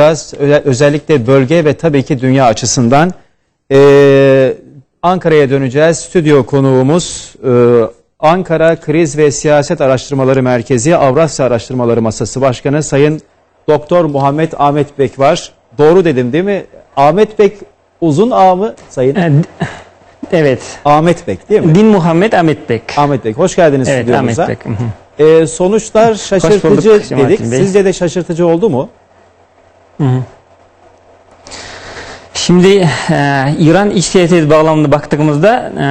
Biraz özellikle bölge ve tabii ki dünya açısından Ee, Ankara'ya döneceğiz. Stüdyo konuğumuz e, Ankara Kriz ve Siyaset Araştırmaları Merkezi Avrasya Araştırmaları Masası Başkanı Sayın Doktor Muhammed Ahmet Bek var. Doğru dedim değil mi? Ahmet Bek uzun A mı Sayın? Ee, Evet. Ahmet Bek değil mi? Din Muhammed Ahmet Bek. Ahmet Bek hoş geldiniz Evet stüdyomuza. Ahmet Bek. Ee, sonuçlar şaşırtıcı dedik. Sizce de şaşırtıcı oldu mu? Şimdi e, İran iç siyaseti bağlamında baktığımızda e,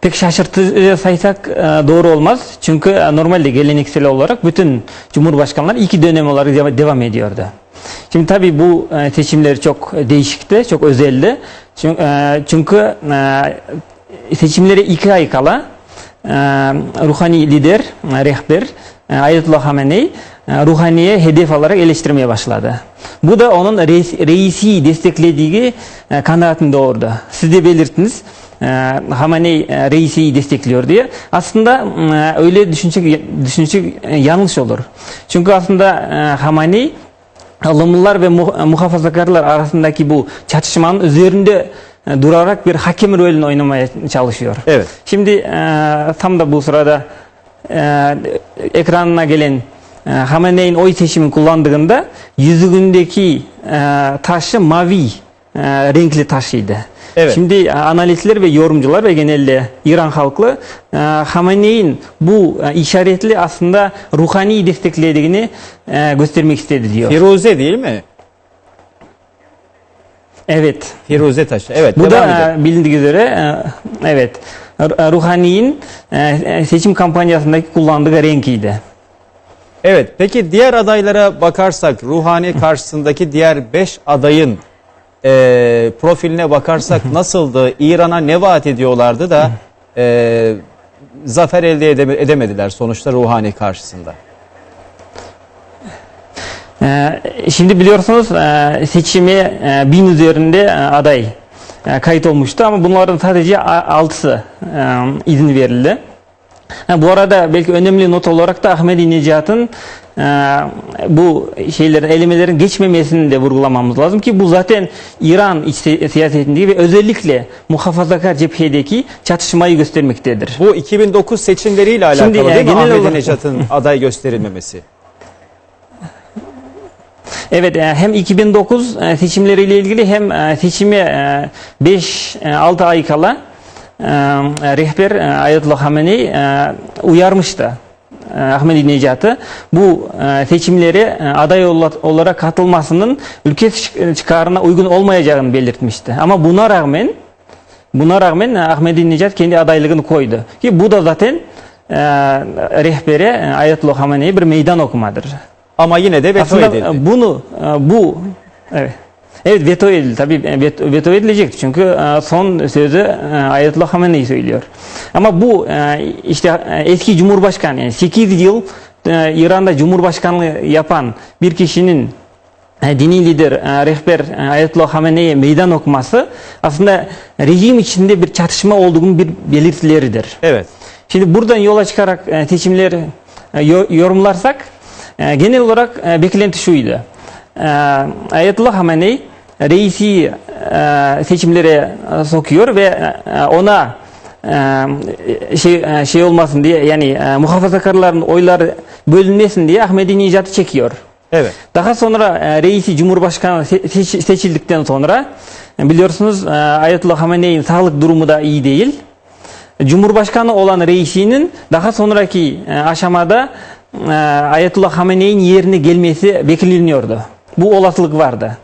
pek şaşırtıcı saysak e, doğru olmaz. Çünkü e, normalde geleneksel olarak bütün cumhurbaşkanlar iki dönem olarak deva- devam ediyordu. Şimdi tabii bu e, seçimler çok değişikti, çok özeldi. Çünkü, e, çünkü e, seçimlere iki ay kala e, ruhani lider, e, rehber e, Ayetullah Hamenei ruhaniye hedef alarak eleştirmeye başladı. Bu da onun reis, reisi desteklediği e, kanaatini doğurdu. Siz de belirttiniz. E, Hamenei e, reisi destekliyor diye. Aslında öyle düşünecek, düşünecek yanlış olur. Çünkü aslında Hamenei ılımlılar ve mu- muhafazakarlar arasındaki bu çatışmanın üzerinde durarak bir hakem rolünü oynamaya çalışıyor. Evet. Şimdi tam da bu sırada ekranına gelen e, Hamene'in oy seçimi kullandığında yüzüğündeki e, taşı mavi e, renkli taşıydı. Evet. Şimdi e, analistler ve yorumcular ve genelde İran halkı Hamene'in bu işaretli aslında ruhani desteklediğini göstermek istedi diyor. Firuze değil mi? Evet. Firuze taşı. Evet. Bu da edelim. bilindiği üzere evet Ru- Ruhani'nin seçim kampanyasındaki kullandığı renkiydi. Evet. Peki diğer adaylara bakarsak Ruhani karşısındaki diğer 5 adayın e, profiline bakarsak nasıldı? İran'a ne vaat ediyorlardı da e, zafer elde edeme- edemediler sonuçta Ruhani karşısında. E, Şimdi biliyorsunuz e, seçimi e, bin üzerinde e, aday e, kayıt olmuştu ama bunların sadece a- altısı e, izin verildi. Ha, bu arada belki önemli not olarak da Ahmedi Necat'ın e, bu şeylerin elemelerin geçmemesini de vurgulamamız lazım ki bu zaten İran iç si- siyasetindeki ve özellikle muhafazakar cephedeki çatışmayı göstermektedir. Bu 2009 seçimleriyle alakalı Şimdi, e, değil mi Ahmet olarak- Necat'ın aday gösterilmemesi? Evet e, hem 2009 e, seçimleriyle ilgili hem seçime 5-6 ay kala rehber Ayetullah Hamenei e, uyarmıştı. Ahmedi Necat'ı bu seçimlere e, aday ola- olarak katılmasının ülke çık- çıkarına uygun olmayacağını belirtmişti. Ama buna rağmen buna rağmen Ahmedi Necat kendi adaylığını koydu. Ki bu da zaten e, rehbere e, Ayetullah Hamenei bir meydan okumadır. Ama yine de veto Aslında edildi. bunu bu evet. Evet veto edildi tabii e, veto, edilecek çünkü e, son sözü e, Ayetullah Hamenei söylüyor. Ama bu işte eski Cumhurbaşkanı yani 8 yıl İran'da Cumhurbaşkanlığı yapan bir kişinin dini lider, rehber Ayetullah Hamenei'ye meydan okuması aslında rejim içinde bir çatışma olduğunun bir belirtileridir. Evet. Şimdi buradan yola çıkarak seçimleri yo- yorumlarsak genel olarak beklenti şuydu. Ayetullah Hamenei reisi e, seçimlere e, sokuyor ve e, ona şey şey olmasın diye yani muhafazakarların oyları bölünmesin diye Ahmedi Necat'ı çekiyor. Evet. Daha sonra reisi Cumhurbaşkanı se- seç- seçildikten sonra biliyorsunuz Ayetullah Hamenei'nin sağlık durumu da iyi değil. Cumhurbaşkanı olan reisinin daha sonraki aşamada Ayetullah Hamenei'nin yerine gelmesi bekleniyordu. Bu olasılık vardı.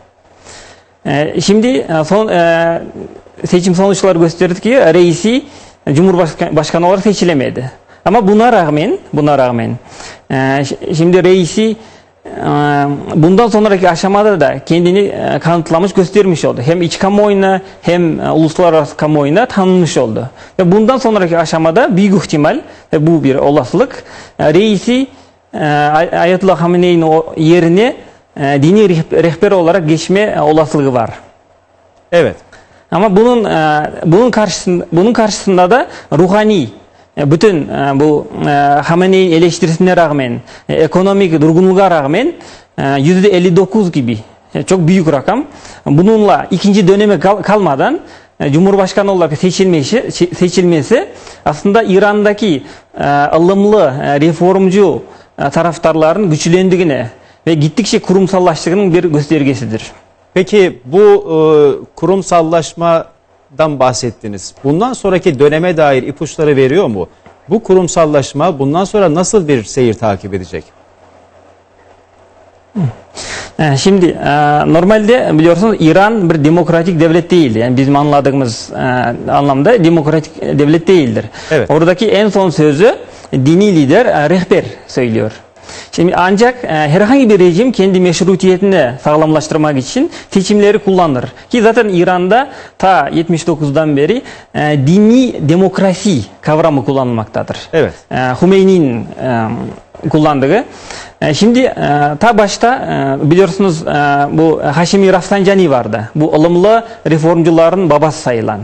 E, şimdi e, son e, seçim sonuçları gösterdi ki reisi e, Cumhurbaşkanı başkanı olarak seçilemedi. Ama buna rağmen buna rağmen e, şimdi reisi e, bundan sonraki aşamada da kendini e, kanıtlamış göstermiş oldu. Hem iç kamuoyuna hem e, uluslararası kamuoyuna tanınmış oldu. Ve bundan sonraki aşamada büyük ihtimal ve bu bir olasılık e, reisi e, Ay- Ayetullah Hamenei'nin o yerine e, dini reh- rehber olarak geçme e, olasılığı var. Evet. Ama bunun e, bunun karşısında bunun karşısında da ruhani e, bütün bu Hamene'nin eleştirisine rağmen, ekonomik durgunluğa rağmen e, %59 gibi çok büyük rakam. Bununla ikinci döneme kal- kalmadan Cumhurbaşkanı olarak seçilmesi, seçilmesi aslında İran'daki ılımlı, reformcu taraftarların güçlendiğine ve gittikçe kurumsallaştığının bir göstergesidir. Peki bu e, kurumsallaşmadan bahsettiniz. Bundan sonraki döneme dair ipuçları veriyor mu? Bu kurumsallaşma bundan sonra nasıl bir seyir takip edecek? E, Şimdi e, normalde biliyorsunuz İran bir demokratik devlet değil. Yani bizim anladığımız e, anlamda demokratik devlet değildir. Evet. Oradaki en son sözü dini lider e, rehber söylüyor. Şimdi ancak e, herhangi bir rejim kendi meşrutiyetini sağlamlaştırmak için seçimleri kullanır. Ki zaten İran'da ta 79'dan beri e, dini demokrasi kavramı kullanılmaktadır. Evet. E, Hümeyni'nin e, kullandığı. E, şimdi e, ta başta e, biliyorsunuz e, bu Haşimi Rafsanjani vardı. Bu ılımlı reformcuların babası sayılan.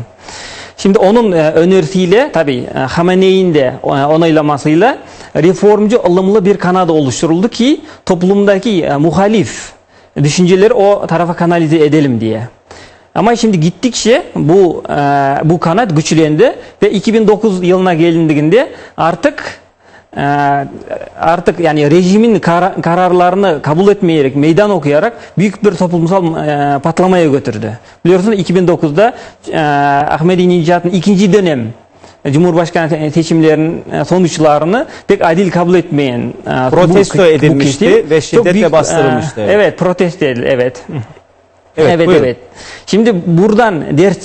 Şimdi onun e, önerisiyle tabi Hamene'in de e, onaylamasıyla reformcu ılımlı bir kanat oluşturuldu ki toplumdaki e, muhalif düşünceleri o tarafa kanalize edelim diye. Ama şimdi gittikçe bu e, bu kanat güçlendi ve 2009 yılına gelindiğinde artık e, artık yani rejimin kara- kararlarını kabul etmeyerek, meydan okuyarak büyük bir toplumsal patlamaya götürdü. Biliyorsunuz 2009'da e, Ahmadinejad'ın ikinci dönem Cumhurbaşkanı seçimlerinin e, sonuçlarını pek adil kabul etmeyen e, Protesto bu- bu edilmişti kesim ve şiddetle büyük, e, bastırılmıştı. Evet, protesto edildi. Evet. Evet, Evet, buyurun. evet. Şimdi buradan ders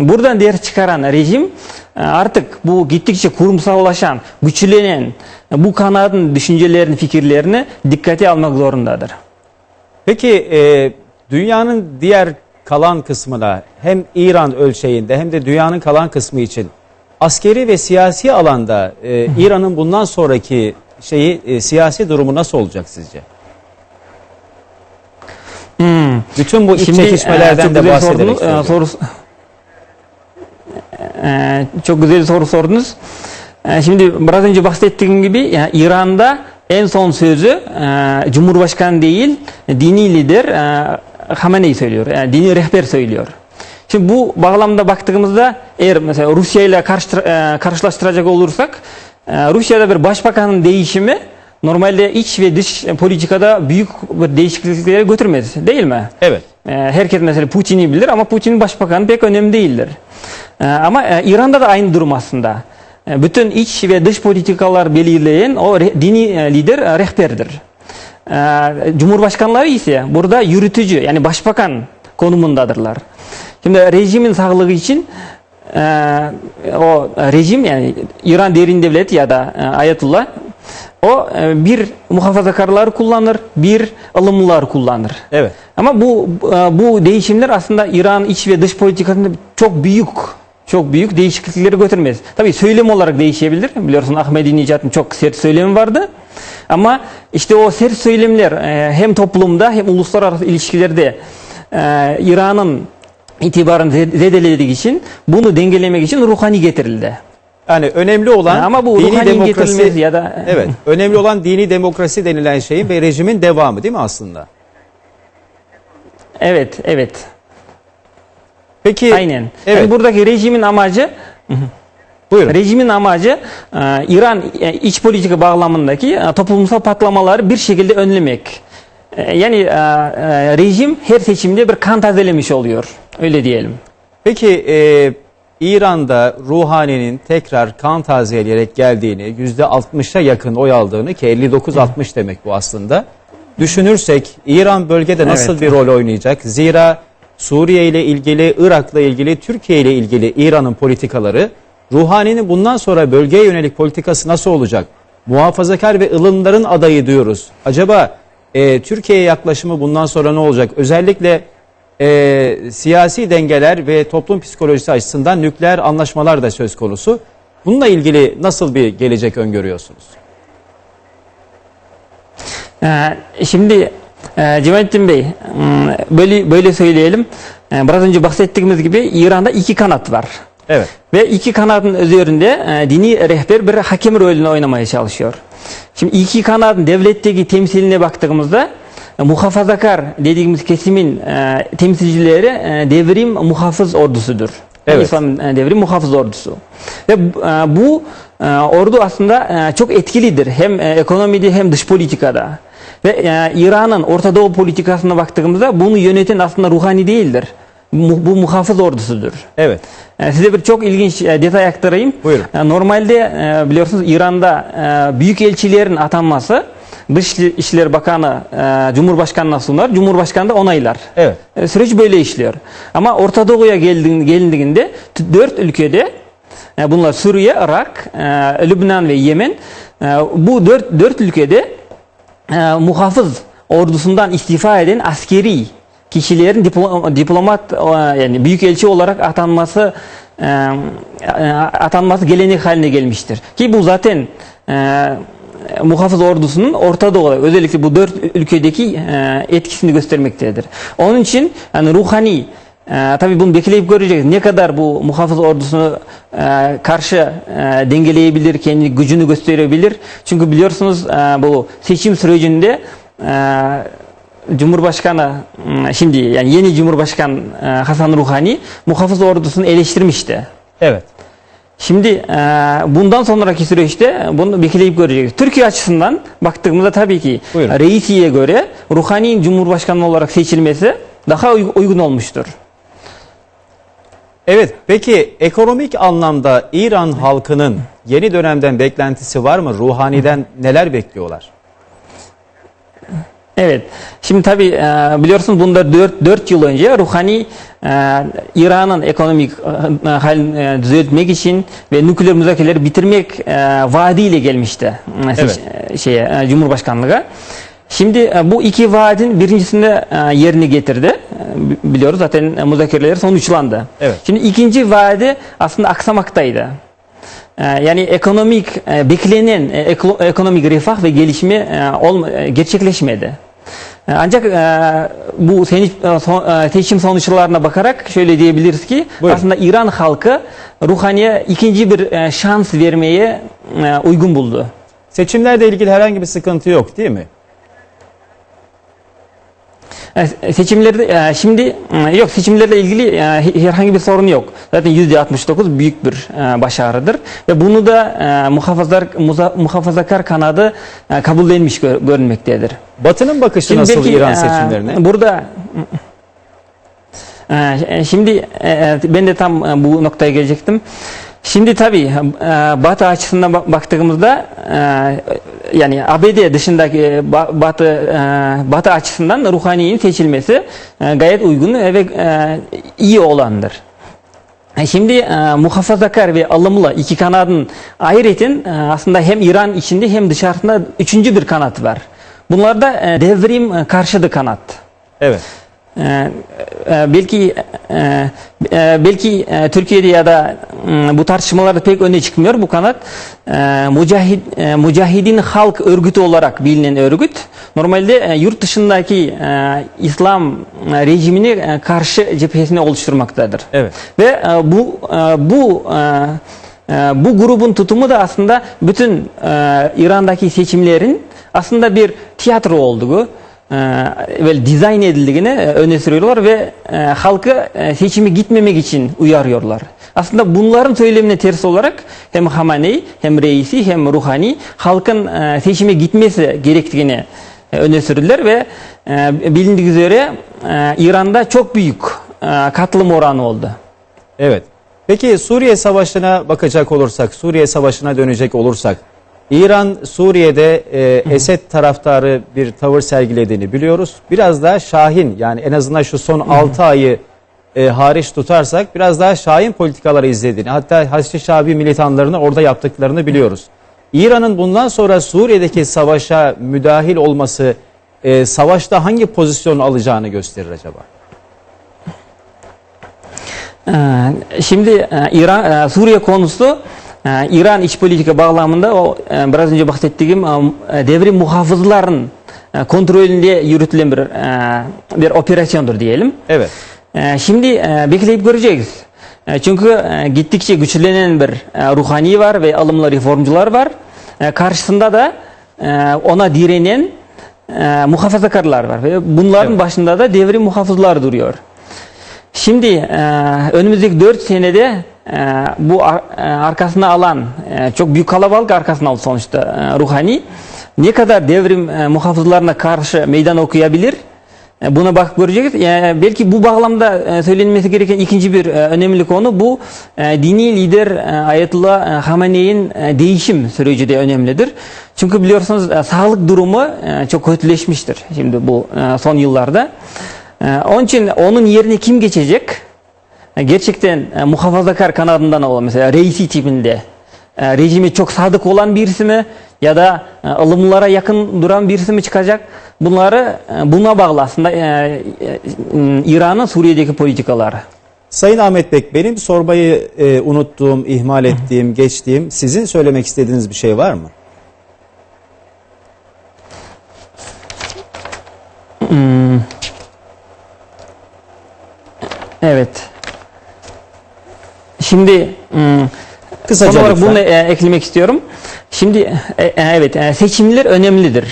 buradan ders çıkaran rejim artık bu gittikçe kurumsallaşan, güçlenen bu kanadın düşüncelerini, fikirlerini dikkate almak zorundadır. Peki e, dünyanın diğer kalan kısmına hem İran ölçeğinde hem de dünyanın kalan kısmı için askeri ve siyasi alanda e, İran'ın bundan sonraki şeyi e, siyasi durumu nasıl olacak sizce? Hmm. Bütün bu iç Şimdi, e, çekişmelerden çok de bahsederek sordunuz, e, soru E, çok güzel soru sordunuz. E, Şimdi biraz önce bahsettiğim gibi yani İran'da en son sözü e, Cumhurbaşkanı değil, dini lider e, Hamenei söylüyor. Yani dini rehber söylüyor. Şimdi bu bağlamda baktığımızda eğer mesela Rusya ile karşı, e, karşılaştıracak olursak e, Rusya'da bir başbakanın değişimi normalde iç ve dış politikada büyük bir değişikliklere götürmez değil mi? Evet. E, Herkes mesela Putin'i bilir ama Putin'in başbakanı pek önemli değildir. E, Ama e, İran'da da aynı durum aslında. E, Bütün iç ve dış politikalar belirleyen o re- dini e, lider e, rehberdir. E, Cumhurbaşkanları ise burada yürütücü yani başbakan konumundadırlar. Şimdi rejimin sağlığı için e, o rejim yani İran derin devlet ya da e, Ayetullah o e, bir muhafazakarlar kullanır, bir ılımlılar kullanır. Evet. Ama bu e, bu değişimler aslında İran iç ve dış politikasında çok büyük çok büyük değişiklikleri götürmez. Tabii söylem olarak değişebilir. Biliyorsun Ahmadinejad'ın çok sert söylemi vardı. Ama işte o sert söylemler e, hem toplumda hem uluslararası ilişkilerde e, İran'ın itibarını zed- zedelediği için bunu dengelemek için ruhani getirildi. Yani önemli olan Ama bu dini ruhani demokrasi ya da Evet. Önemli olan dini demokrasi denilen şeyin ve rejimin devamı değil mi aslında? Evet, evet. Peki Aynen. Evet. Yani buradaki rejimin amacı buyurun. Rejimin amacı e, İran e, iç politika bağlamındaki e, toplumsal patlamaları bir şekilde önlemek. E, Yani e, e, rejim her seçimde bir kan tazelemiş oluyor. Öyle diyelim. Peki e, İran'da Ruhani'nin tekrar kan tazeleyerek geldiğini, %60'a yakın oy aldığını ki 59-60 demek bu aslında. Düşünürsek İran bölgede nasıl Evet. bir rol oynayacak? Zira Suriye ile ilgili, Irak'la ilgili, Türkiye ile ilgili İran'ın politikaları, Ruhani'nin bundan sonra bölgeye yönelik politikası nasıl olacak? Muhafazakar ve ılımların adayı diyoruz. Acaba e, Türkiye'ye yaklaşımı bundan sonra ne olacak? Özellikle e, siyasi dengeler ve toplum psikolojisi açısından nükleer anlaşmalar da söz konusu. Bununla ilgili nasıl bir gelecek öngörüyorsunuz? E, Şimdi e, Cemalettin Bey m, böyle böyle söyleyelim. E, Biraz önce bahsettiğimiz gibi İran'da iki kanat var. Evet. Ve iki kanadın üzerinde e, dini rehber bir hakem rolünü oynamaya çalışıyor. Şimdi iki kanadın devletteki temsiline baktığımızda e, muhafazakar dediğimiz kesimin e, temsilcileri e, devrim muhafız ordusudur. Evet. İslam e, devrim muhafız ordusu. Ve e, bu e, ordu aslında e, çok etkilidir. Hem e, ekonomide hem dış politikada. Ve e, İran'ın Orta Doğu politikasına baktığımızda bunu yöneten aslında ruhani değildir. Mu- bu muhafız ordusudur. Evet. E, Size bir çok ilginç e, detay aktarayım. Buyurun. E, Normalde e, biliyorsunuz İran'da e, büyük elçilerin atanması Dış İşleri Bakanı e, Cumhurbaşkanı'na sunar, Cumhurbaşkanı da onaylar. Evet. E, Süreç böyle işliyor. Ama Orta Doğu'ya gelindiğinde dört ülkede e, bunlar Suriye, Irak, e, Lübnan ve Yemen e, bu dört, dört ülkede e, muhafız ordusundan istifa eden askeri kişilerin diplo- diplomat e, yani büyükelçi olarak atanması e, e, atanması gelenek haline gelmiştir. Ki bu zaten e, muhafız ordusunun Orta Doğu'da özellikle bu dört ülkedeki e, etkisini göstermektedir. Onun için yani ruhani ee, tabii bunu bekleyip göreceğiz. Ne kadar bu muhafız ordusunu e, karşı e, dengeleyebilir, kendi gücünü gösterebilir. Çünkü biliyorsunuz e, bu seçim sürecinde e, Cumhurbaşkanı m, şimdi yani yeni Cumhurbaşkan e, Hasan Ruhani muhafız ordusunu eleştirmişti. Evet. Şimdi e, bundan sonraki süreçte bunu bekleyip göreceğiz. Türkiye açısından baktığımızda tabii ki Buyurun. reisiye göre Ruhani'nin Cumhurbaşkanı olarak seçilmesi daha uy- uygun olmuştur. Evet. Peki ekonomik anlamda İran halkının yeni dönemden beklentisi var mı? Ruhani'den neler bekliyorlar? Evet. Şimdi tabii e, biliyorsunuz bunda 4, 4 yıl önce Ruhani e, İran'ın ekonomik e, halini düzeltmek için ve nükleer müzakereleri bitirmek vaadiyle gelmişti e, seç- e, şeye, e, Cumhurbaşkanlığı. Şimdi bu iki vaadin birincisinde yerini getirdi. Bi- biliyoruz zaten müzakereler sonuçlandı. Evet. Şimdi ikinci vaadi aslında aksamaktaydı. Yani ekonomik beklenen eko- ekonomik refah ve gelişme gerçekleşmedi. E, Ancak e, bu e, e, seçim sonuçlarına bakarak şöyle diyebiliriz ki Buyurun. aslında İran halkı Ruhani'ye ikinci bir e, şans vermeye e, uygun buldu. Seçimlerle ilgili herhangi bir sıkıntı yok değil mi? E, Seçimlerde e, şimdi e, yok seçimlerle ilgili he- herhangi bir sorun yok. Zaten %69 büyük bir başarıdır ve bunu da e, muhafazakar kanadı kabullenmiş gör- görünmektedir. Batı'nın bakışı nasıl belki, İran seçimlerine? Burada şimdi ben de tam bu noktaya gelecektim. Şimdi tabii e, Batı açısından bak- baktığımızda e, yani ABD dışındaki e, ba- Batı Batı açısından Ruhani'nin seçilmesi e, gayet uygun ve iyi olandır. Şimdi muhafazakar ve alımlı iki kanadın ayrıten e, aslında hem İran içinde hem dışarısında üçüncü bir kanat var. Bunlar da e, devrim karşıtı kanat. Evet. Ee, e, belki e, e, belki Türkiye'de ya da bu tartışmalarda pek öne çıkmıyor bu kanat. Mücahid, Mücahidin Halk Örgütü olarak bilinen örgüt. Normalde yurt dışındaki İslam e, rejimini e, karşı cephesini oluşturmaktadır. Evet. Ve bu bu bu grubun tutumu da aslında bütün İran'daki seçimlerin aslında bir tiyatro olduğu e, böyle dizayn edildiğini e, öne sürüyorlar ve e, halkı seçimi gitmemek için uyarıyorlar. Aslında bunların söylemine ters olarak hem Hamaney hem reisi hem Ruhani halkın seçime gitmesi gerektiğini e, öne sürdüler ve bilindiği üzere İran'da çok büyük katılım oranı oldu. Evet. Peki Suriye Savaşı'na bakacak olursak, Suriye Savaşı'na dönecek olursak, İran Suriye'de e, Esed taraftarı bir tavır sergilediğini biliyoruz. Biraz daha Şahin yani en azından şu son 6 ayı e, hariç tutarsak biraz daha Şahin politikaları izlediğini hatta Haçlı Şabi militanlarını orada yaptıklarını biliyoruz. İran'ın bundan sonra Suriye'deki savaşa müdahil olması e, savaşta hangi pozisyon alacağını gösterir acaba? Ee, Şimdi e, İran e, Suriye konusu İran iç politika bağlamında o e, biraz önce bahsettiğim e, devrim muhafızların e, kontrolünde yürütülen bir e, bir operasyondur diyelim. Evet. E, Şimdi e, bekleyip göreceğiz. E, Çünkü e, gittikçe güçlenen bir e, ruhani var ve alımlı reformcular var. E, Karşısında da e, ona direnen e, muhafazakarlar var ve bunların Evet. başında da devrim muhafızlar duruyor. Şimdi e, önümüzdeki 4 senede e, bu e, arkasına alan e, çok büyük kalabalık arkasına aldı sonuçta e, Ruhani ne kadar devrim muhafızlarına karşı meydan okuyabilir buna bakıp göreceğiz. E, belki bu bağlamda söylenmesi gereken ikinci bir önemli konu bu dini lider Ayetullah e, değişim süreci de önemlidir. Çünkü biliyorsunuz sağlık durumu çok kötüleşmiştir şimdi bu son yıllarda. Onun için onun yerine kim geçecek? Gerçekten e, muhafazakar kanadından olan mesela reisi tipinde e, rejimi çok sadık olan birisi mi ya da e, ılımlara yakın duran birisi mi çıkacak? Bunları e, buna bağlı aslında e, e, İran'ın Suriye'deki politikaları. Sayın Ahmet Bek benim sormayı e, unuttuğum, ihmal ettiğim, geçtiğim sizin söylemek istediğiniz bir şey var mı? Evet. Şimdi ım, Kısaca son olarak lütfen. bunu e, eklemek istiyorum. Şimdi e, e, evet e, seçimler önemlidir.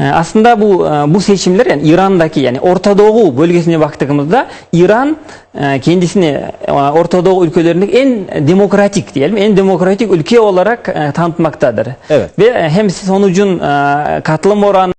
E, Aslında bu e, bu seçimler yani İran'daki yani Orta Doğu bölgesine baktığımızda İran e, kendisini e, Orta Doğu ülkelerindeki en demokratik diyelim en demokratik ülke olarak e, tanıtmaktadır. Evet. Ve e, hem sonucun e, katılım oranı